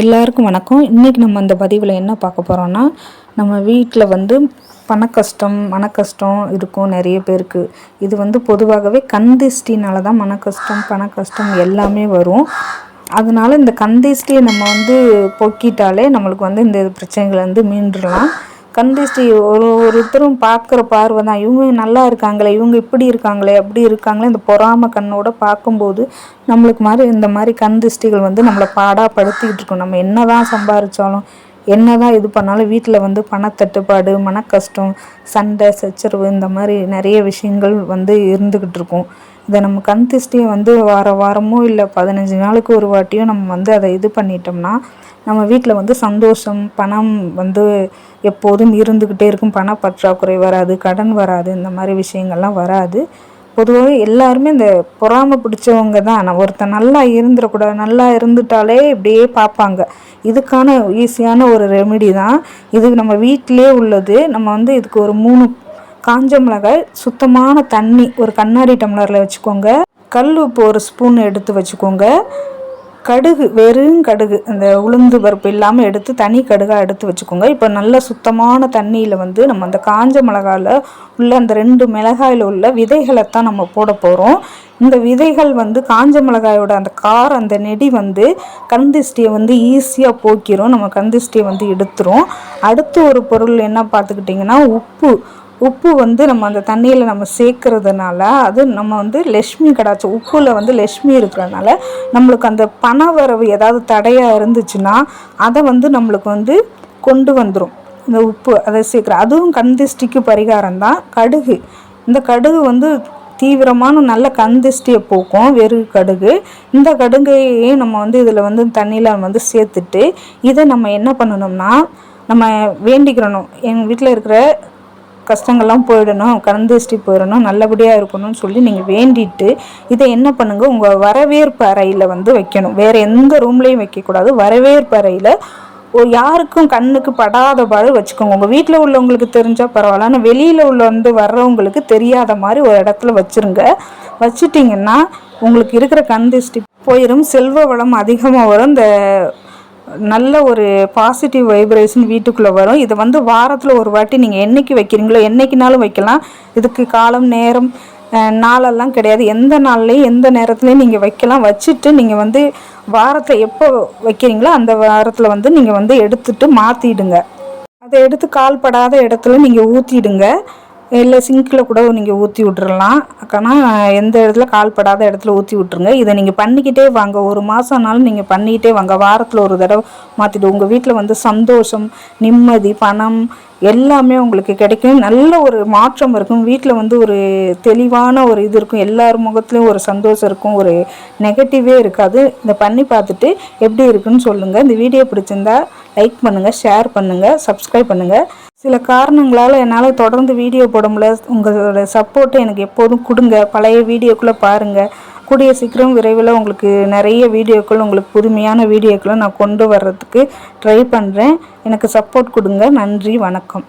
எல்லாருக்கும் வணக்கம். இன்றைக்கி நம்ம அந்த பதிவில் என்ன பார்க்க போகிறோன்னா நம்ம வீட்டில் வந்து பண கஷ்டம் மன கஷ்டம் இருக்கும் நிறைய பேருக்கு. இது வந்து பொதுவாகவே கந்திஷ்டினால தான் மன கஷ்டம் பண கஷ்டம் எல்லாமே வரும். அதனால இந்த கந்திஷ்டியை நம்ம வந்து பொக்கிட்டாலே நம்மளுக்கு வந்து இந்த பிரச்சனைகள் வந்து மீண்டுடலாம். கந்திஷ்டி ஒரு ஒருத்தரும் பார்க்குற பார்வை தான். இவங்க நல்லா இருக்காங்களே இவங்க இப்படி இருக்காங்களே அப்படி இருக்காங்களே இந்த பொறாம கண்ணோட பார்க்கும்போது நம்மளுக்கு மாதிரி இந்த மாதிரி கந்திஷ்டிகள் வந்து நம்மளை பாடாப்படுத்திக்கிட்டு இருக்கோம். நம்ம என்ன தான் சம்பாரித்தாலும் என்ன தான் இது பண்ணாலும் வீட்டில் வந்து பணத்தட்டுப்பாடு மன கஷ்டம் சண்டை சச்சரவு இந்த மாதிரி நிறைய விஷயங்கள் வந்து இருந்துக்கிட்டு இருக்கும். இதை நம்ம கந்திஷ்டியை வந்து வார வாரமோ இல்லை பதினஞ்சு நாளுக்கு ஒரு வாட்டியும் நம்ம வந்து அதை இது பண்ணிட்டோம்னா நம்ம வீட்டில் வந்து சந்தோஷம் பணம் வந்து எப்போதும் இருந்துக்கிட்டே இருக்கும். பண பற்றாக்குறை வராது கடன் வராது இந்த மாதிரி விஷயங்கள்லாம் வராது. பொதுவாக எல்லாருமே இந்த பொறாமை பிடிச்சவங்க தான். நான் ஒருத்தன் நல்லா இருந்துடக்கூடாது நல்லா இருந்துட்டாலே இப்படியே பார்ப்பாங்க இதுக்கான ஈஸியான ஒரு ரெமெடி தான். இது நம்ம வீட்டிலே உள்ளது. நம்ம வந்து இதுக்கு ஒரு மூணு காஞ்ச மிளகாய் சுத்தமான தண்ணி ஒரு கண்ணாடி டம்ளரில் வச்சுக்கோங்க. கல் உப்பு ஒரு ஸ்பூன் எடுத்து வச்சுக்கோங்க. கடுகு வெறும் கடுகு அந்த உளுந்து பருப்பு இல்லாமல் எடுத்து தனி கடுகாக எடுத்து வச்சுக்கோங்க. இப்போ நல்ல சுத்தமான தண்ணியில் வந்து நம்ம அந்த காஞ்ச மிளகாயில் உள்ள அந்த ரெண்டு மிளகாயில் உள்ள விதைகளை தான் நம்ம போட போகிறோம் இந்த விதைகள் வந்து காஞ்ச மிளகாயோட அந்த கார் அந்த நெடி வந்து கந்திஷ்டியை வந்து ஈஸியாக போக்கிரும். நம்ம கந்திஷ்டியை வந்து எடுத்துரும். அடுத்து ஒரு பொருள் என்ன பார்த்துக்கிட்டிங்கன்னா உப்பு. உப்பு வந்து நம்ம அந்த தண்ணியில் நம்ம சேர்க்கறதுனால அது நம்ம வந்து லக்ஷ்மி கடாச்சு உப்பில் வந்து லக்ஷ்மி இருக்கிறதுனால நம்மளுக்கு அந்த பண வரவு ஏதாவது தடையாக இருந்துச்சுன்னா அதை வந்து நம்மளுக்கு வந்து கொண்டு வந்துடும் இந்த உப்பு அதை சேர்க்குற அதுவும் கந்திஷ்டிக்கு பரிகாரம் தான். கடுகு. இந்த கடுகு வந்து தீவிரமான நல்ல கந்திஷ்டியை போக்கும். வெறு கடுகு. இந்த கடுகையும் நம்ம வந்து இதில் வந்து தண்ணியில் வந்து சேர்த்துட்டு இதை நம்ம என்ன பண்ணணும்னா நம்ம வேண்டிக்கிறணும். எங்கள் வீட்டில் இருக்கிற கஷ்டங்கள்லாம் போயிடணும் கந்திஷ்டி போயிடணும் நல்லபடியாக இருக்கணும்னு சொல்லி நீங்கள் வேண்டிட்டு இதை என்ன பண்ணுங்கள் உங்கள் வரவேற்பு அறையில் வந்து வைக்கணும். வேறு எந்த ரூம்லேயும் வைக்கக்கூடாது. வரவேற்பு அறையில் யாருக்கும் கண்ணுக்கு படாத பாடு வச்சுக்கோங்க. உங்கள் வீட்டில் உள்ளவங்களுக்கு தெரிஞ்சால் பரவாயில்ல. ஆனால் வெளியில் உள்ள வந்து வர்றவங்களுக்கு தெரியாத மாதிரி ஒரு இடத்துல வச்சுருங்க. வச்சுட்டிங்கன்னா உங்களுக்கு இருக்கிற கண் போயிடும் செல்வ வளம் அதிகமாக வரும். இந்த நல்ல ஒரு பாசிட்டிவ் வைப்ரேஷன் வீட்டுக்குள்ளே வரும். இதை வந்து வாரத்தில் ஒரு வாட்டி நீங்கள் என்றைக்கு வைக்கிறீங்களோ என்றைக்குனாலும் வைக்கலாம். இதுக்கு காலம் நேரம் நாளெல்லாம் கிடையாது. எந்த நாள்லேயும் எந்த நேரத்துலையும் நீங்கள் வைக்கலாம். வச்சுட்டு நீங்கள் வந்து வாரத்தில் எப்போ வைக்கிறீங்களோ அந்த வாரத்தில் வந்து நீங்கள் வந்து எடுத்துட்டு மாற்றிடுங்க அதை எடுத்து கால்படாத இடத்துல நீங்கள் ஊற்றிடுங்க இல்லை சிங்கில் கூட நீங்கள் ஊற்றி விட்றலாம் ஆனால் எந்த இடத்துல கால்படாத இடத்துல ஊற்றி விட்ருங்க இதை நீங்கள் பண்ணிக்கிட்டே வாங்க. ஒரு மாதம்னாலும் நீங்கள் பண்ணிக்கிட்டே வாங்க. வாரத்தில் ஒரு தடவை மாற்றிட்டு உங்கள் வீட்டில் வந்து சந்தோஷம் நிம்மதி பணம் எல்லாமே உங்களுக்கு கிடைக்கும். நல்ல ஒரு மாற்றம் இருக்கும். வீட்டில் வந்து ஒரு தெளிவான ஒரு இது இருக்கும். எல்லார் முகத்துலேயும் ஒரு சந்தோஷம் இருக்கும். ஒரு நெகட்டிவே இருக்காது. இந்த பண்ணி பார்த்துட்டு எப்படி இருக்குன்னு சொல்லுங்கள் இந்த வீடியோ பிடிச்சிருந்தா லைக் பண்ணுங்கள் ஷேர் பண்ணுங்கள் சப்ஸ்கிரைப் பண்ணுங்கள் சில காரணங்களால் என்னால் தொடர்ந்து வீடியோ போட முடியல. உங்களோட சப்போர்ட்டை எனக்கு எப்போதும் கொடுங்க. பழைய வீடியோக்குள்ளே பாருங்கள் கூடிய சீக்கிரம் விரைவில் உங்களுக்கு நிறைய வீடியோக்கள் உங்களுக்கு புதுமையான வீடியோக்களை நான் கொண்டு வர்றதுக்கு ட்ரை பண்ணுறேன் எனக்கு சப்போர்ட் கொடுங்க. நன்றி வணக்கம்.